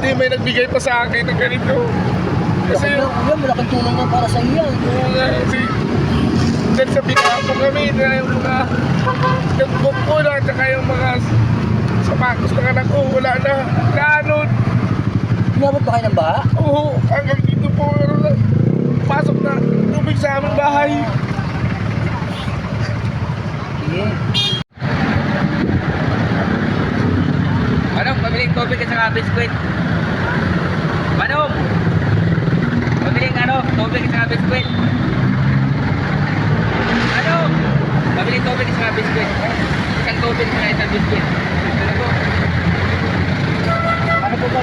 Buti may nagbigay pa sa akin ng ganito. Kasi Kasi yan, malaking tulong yan para sa iyo yan. yung uh, si dahil sa binapo kami na yung mga notebook ko na at saka yung mga sapatos ng anak ko wala na kaanod Inabot ba kayo ng baha? oo hanggang dito po pasok na tubig sa aming bahay Sige. Manong, pabiling tubig at saka biskwit. Manong! Pabiling ano, tubig at saka biskwit. Manong! Pabiling tubig at saka biskwit. Isang tubig at saka isang biskwit. Ano po? ano po ba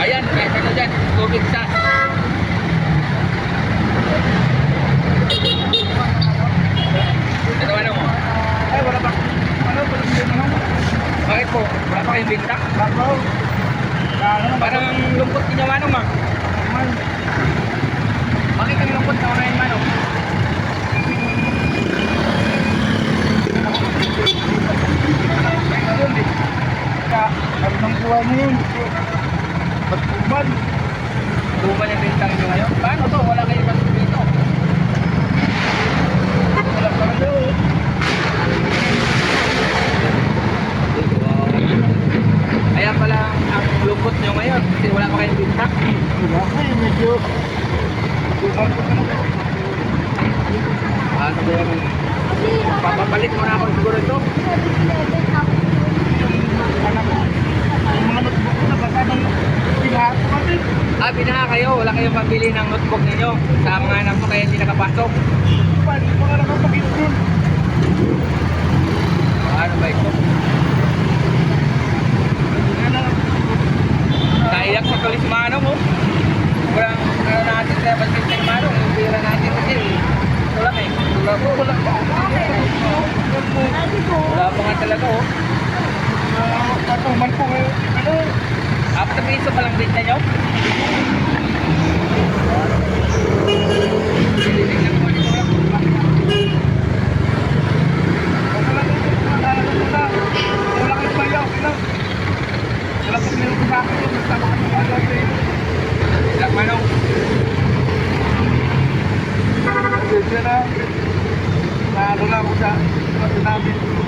Ayan, kahit ano dyan, tubig sa... Ito ano mo? ay wala pa ano pa ano Bakit po? Wala pa kayong binta? Bako. Ano Parang lungkot niya manong ma. naman? Ang lungkot na eh. Ka, ano nang buhay mo yun? Ba't kuman? Luman yung bintang ngayon? Paano to? Wala kayong pasok dito. Wala pa rin ang lungkot nyo ngayon kasi wala pa kayong binta. Wala eh, medyo. Na. Paano ba yan? Papapalit mo na ako siguro ito. Mga na. Ah, binaha kayo. Wala kayong pambili ng notebook ninyo. Sa mga anak ko kaya hindi nakapasok. Paano pa nga nakapagit yun? Paano ba ito? Ano? Naiyak sa tulis manong oh. Walang ano natin sa pansin ng manong. Yung pira natin kasi ito lang eh. Wala po. Wala pa. Wala pa nga talaga oh. Katuman ko ngayon. Ano? After piso pa lang binta nyo? Dito lang. Wala pang meron ko sa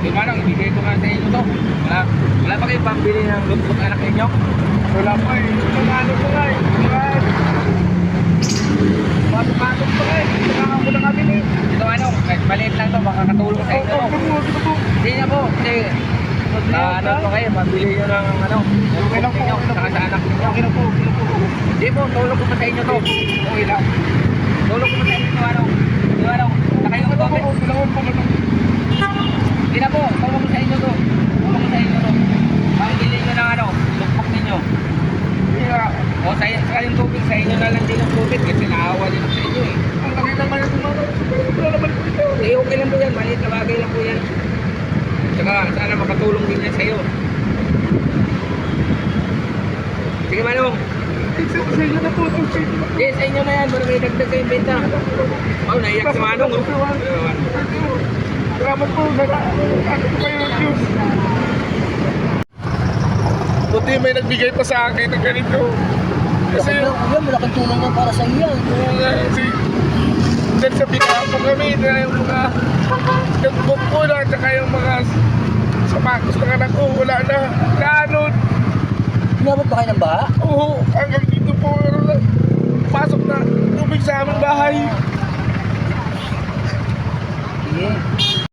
yun. Ilang manong. Ibigay ko nga sa inyo to. Wala, wala pa kayo pambili ng notebook anak ninyo? Wala pa eh. Ano ko nga eh. Mga Pasok-pasok pa eh. Kailangan mo na kami eh. Ito manong, kahit maliit lang to, makakatulong sa inyo. Hindi na po, kasi ah, ano po kayo, pambili nyo ng ano, Okay lang po, lang saka sa anak ninyo. Okay na po, okay na po. Hindi po, tulong ko pa sa inyo to. Okay lang. Tulong ko pa sa inyo to, ano. Yung ano, saka yung Okay topic. po, okay lang po, okay lang po. Hindi na po, tulong ko sa inyo to. Tulong ko sa inyo to. Pambili nyo ng ano, lukpok ninyo. Kaya, O sa, saka yung tubig, sa inyo na lang din ang tubig kasi naawa din ako sa inyo eh. ang laki naman yung tumama. Wala naman po ito. Eh, okay lang po yan. Maliit na bagay lang po yan. Tsaka, sana makatulong din yan sa'yo. Sige, Manong. Sa sa inyo na po. Yes, sa inyo na yan. Para may dagdag kayong benta. Oh, naiyak si Manong. Salamat po, ano po kayo ng. Buti may nagbigay pa sa akin ng ganito. Kasi Kasi yan, malaking tulong yan para sa iyo yan. yung uh, si dahil sa binapo kami na yung mga notebook ko na at saka yung mga sapatos ng anak ko wala na kaanod. Inabot ba kayo ng baha? Oo, hanggang